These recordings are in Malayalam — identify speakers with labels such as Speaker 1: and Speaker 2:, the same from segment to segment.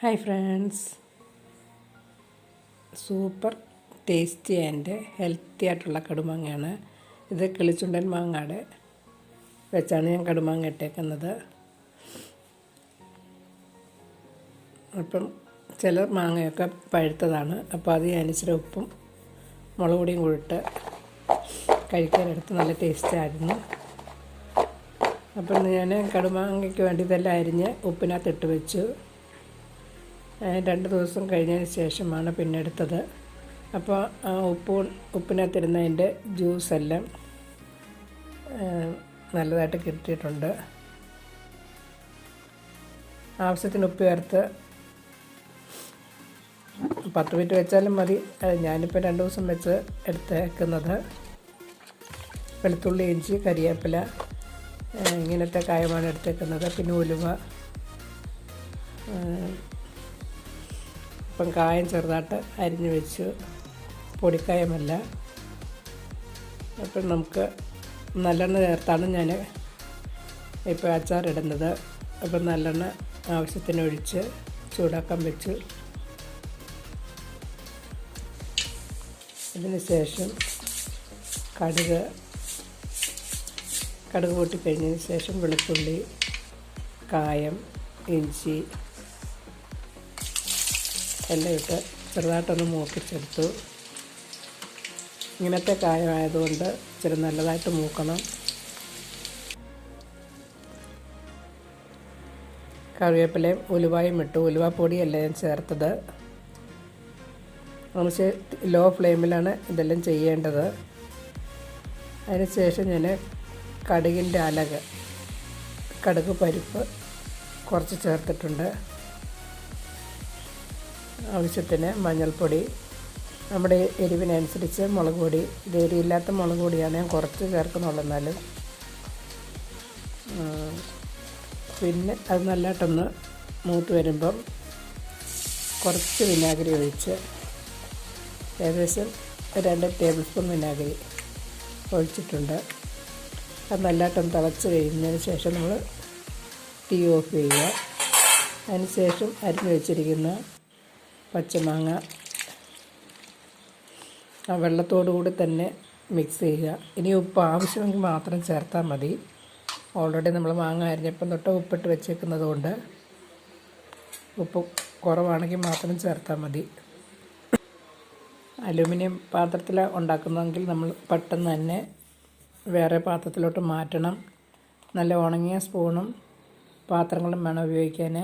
Speaker 1: Hi friends super tasty and healthy ആയിട്ടുള്ള കടുമാങ്ങയാണ്. ഇത് കിളിച്ചുണ്ടൻ മാങ്ങയുടെ വെച്ചാണ് ഞാൻ കടുമാങ്ങ ഇട്ടേക്കുന്നത്. അപ്പം ചില മാങ്ങയൊക്കെ പഴുത്തതാണ്. അപ്പോൾ അത് ഇച്ചിരി ഉപ്പും മുളക് പൊടിയും കൂടിയിട്ട് കഴിക്കാനെടുത്ത് നല്ല ടേസ്റ്റായിരുന്നു അപ്പം ഞാൻ കടുമാങ്ങയ്ക്ക് വേണ്ടി ഇതെല്ലാം അരിഞ്ഞ് ഉപ്പിനകത്ത് ഇട്ട് വെച്ചു. രണ്ട് ദിവസം കഴിഞ്ഞതിന് ശേഷമാണ് പിന്നെ എടുത്തത് അപ്പോൾ ആ ഉപ്പ് ഉപ്പിനകത്തിരുന്നതിന്റെ ജ്യൂസെല്ലാം നല്ലതായിട്ട് കിട്ടിയിട്ടുണ്ട്. ആവശ്യത്തിന് ഉപ്പ് ചേർത്ത് പത്ത് മിനിറ്റ് വെച്ചാലും മതി. ഞാനിപ്പോൾ രണ്ട് ദിവസം വെച്ച് എടുത്തേക്കുന്നത്. വെളുത്തുള്ളി ഇഞ്ചി കരിയേപ്പില ഇങ്ങനത്തെ കായമാണ് എടുത്തേക്കുന്നത്. പിന്നെ ഉലുവ ഇപ്പം കായം ചെറുതായിട്ട് അരിഞ്ഞ് വെച്ചു. പൊടിക്കായമല്ല. അപ്പം നമുക്ക് നല്ലെണ്ണ ചേർത്താണ് ഞാൻ ഇപ്പോൾ അച്ചാറിടുന്നത്. അപ്പം നല്ലെണ്ണ ആവശ്യത്തിന് ഒഴിച്ച് ചൂടാക്കാൻ വെച്ചു. അതിന് ശേഷം കടുക് കടുക് പൊട്ടിക്കഴിഞ്ഞതിന് ശേഷം വെളുത്തുള്ളി കായം ഇഞ്ചി എല്ലാം ഇട്ട് ചെറുതായിട്ടൊന്ന് മൂപ്പിച്ചെടുത്തു ഇങ്ങനത്തെ കായമായതുകൊണ്ട് ഇച്ചിരി നല്ലതായിട്ട് മൂക്കണം. കറിവേപ്പിലയും ഉലുവായും ഇട്ടു. ഉലുവാപ്പൊടിയല്ല ഞാൻ ചേർത്തത്. നമുക്ക് ലോ ഫ്ലെയിമിലാണ് ഇതെല്ലാം ചെയ്യേണ്ടത്. അതിനുശേഷം ഞാൻ കടുകിന്റെ അലക് കടുക് പരിപ്പ് കുറച്ച് ചേർത്തിട്ടുണ്ട്. ആവശ്യത്തിന് മഞ്ഞൾപ്പൊടി നമ്മുടെ എരിവിനനുസരിച്ച് മുളക് പൊടി. ഇത് എരിയില്ലാത്ത മുളക് പൊടിയാണ്. ഞാൻ കുറച്ച് ചേർക്കുന്നുള്ളൂ എന്നാലും. പിന്നെ അത് നല്ലതായിട്ടൊന്ന് മൂത്ത് വരുമ്പം കുറച്ച് വിനാഗിരി ഒഴിച്ച് ഏകദേശം രണ്ട് ടേബിൾ സ്പൂൺ വിനാഗിരി ഒഴിച്ചിട്ടുണ്ട്. അത് നല്ലതായിട്ടൊന്ന് തിളച്ച് കഴിഞ്ഞതിന് ശേഷം നമ്മൾ തീ ഓഫ് ചെയ്യുക. അതിന് ശേഷം അരിഞ്ഞ് വെച്ചിരിക്കുന്ന പച്ചമാങ്ങ. ആ വെള്ളത്തോടു കൂടി തന്നെ മിക്സ് ചെയ്യുക. ഇനി ഉപ്പ് ആവശ്യമെങ്കിൽ മാത്രം ചേർത്താൽ മതി. ഓൾറെഡി നമ്മൾ മാങ്ങ അരിഞ്ഞപ്പം തൊട്ട് ഉപ്പിട്ട് വെച്ചേക്കുന്നത് കൊണ്ട് ഉപ്പ് കുറവാണെങ്കിൽ മാത്രം ചേർത്താൽ മതി. അലുമിനിയം പാത്രത്തിൽ ഉണ്ടാക്കുന്നതെങ്കിൽ നമ്മൾ പെട്ടെന്ന് തന്നെ വേറെ പാത്രത്തിലോട്ട് മാറ്റണം. നല്ല ഉണങ്ങിയ സ്പൂണും പാത്രങ്ങളും വേണം ഉപയോഗിക്കാൻ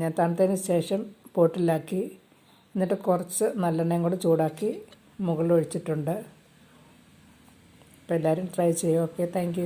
Speaker 1: ഞാൻ തണുത്തതിന് ശേഷം പോട്ടിലാക്കി. എന്നിട്ട് കുറച്ച് നല്ലെണ്ണയും കൂടി ചൂടാക്കി മുകളിൽ ഒഴിച്ചിട്ടുണ്ട് അപ്പോൾ എല്ലാവരും ട്രൈ ചെയ്യുക ഓക്കെ താങ്ക്